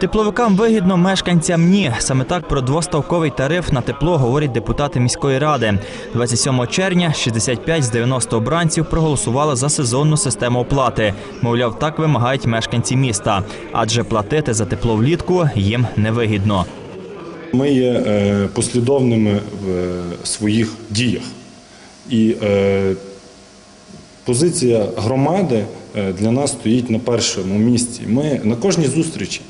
Тепловикам вигідно, мешканцям ні. Саме так про двоставковий тариф на тепло говорять депутати міської ради. 27 червня 65 з 90 обранців проголосували за сезонну систему оплати. Мовляв, так вимагають мешканці міста, адже платити за тепло влітку їм невигідно. Ми є е, послідовними в е, своїх діях. І е, позиція громади для нас стоїть на першому місці. Ми на кожній зустрічі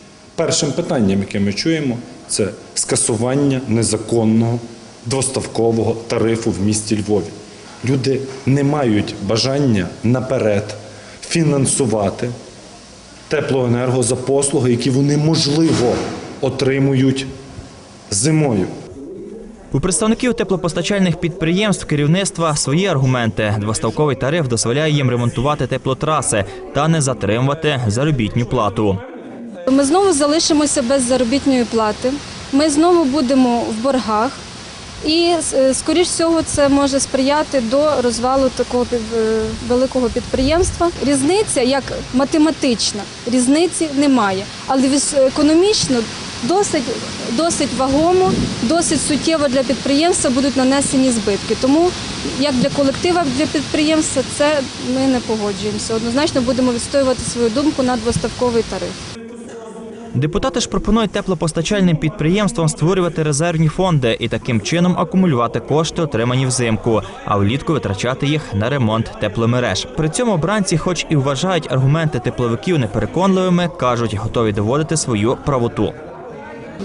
першим питанням, яке ми чуємо, це скасування незаконного двоставкового тарифу в місті Львові. Люди не мають бажання наперед фінансувати теплоенерго за послуги, які вони можливо отримують зимою. У представників теплопостачальних підприємств керівництва свої аргументи. Двоставковий тариф дозволяє їм ремонтувати теплотраси та не затримувати заробітню плату. Ми знову залишимося без заробітної плати. Ми знову будемо в боргах. І е, скоріш всього це може сприяти до розвалу такого е, великого підприємства. Різниця як математична, різниці немає, але економічно досить, досить вагомо, досить суттєво для підприємства будуть нанесені збитки. Тому як для колектива, для підприємства, це ми не погоджуємося. Однозначно будемо відстоювати свою думку на двоставковий тариф. Депутати ж пропонують теплопостачальним підприємствам створювати резервні фонди і таким чином акумулювати кошти, отримані взимку, а влітку витрачати їх на ремонт тепломереж. При цьому бранці, хоч і вважають аргументи тепловиків непереконливими, кажуть, готові доводити свою правоту.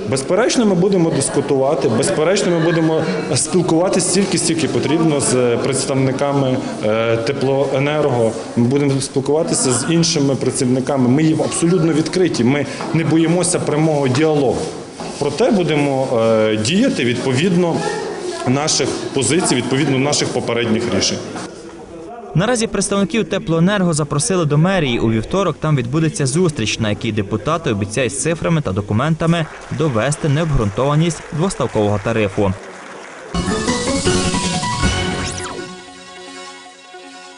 Безперечно, ми будемо дискутувати. Безперечно, ми будемо спілкуватися стільки, стільки потрібно з представниками е, теплоенерго. Ми будемо спілкуватися з іншими працівниками. Ми є абсолютно відкриті. Ми не боїмося прямого діалогу. Проте будемо е, діяти відповідно наших позицій, відповідно наших попередніх рішень. Наразі представників теплоенерго запросили до мерії. У вівторок там відбудеться зустріч, на якій депутати обіцяють цифрами та документами довести необґрунтованість двоставкового тарифу.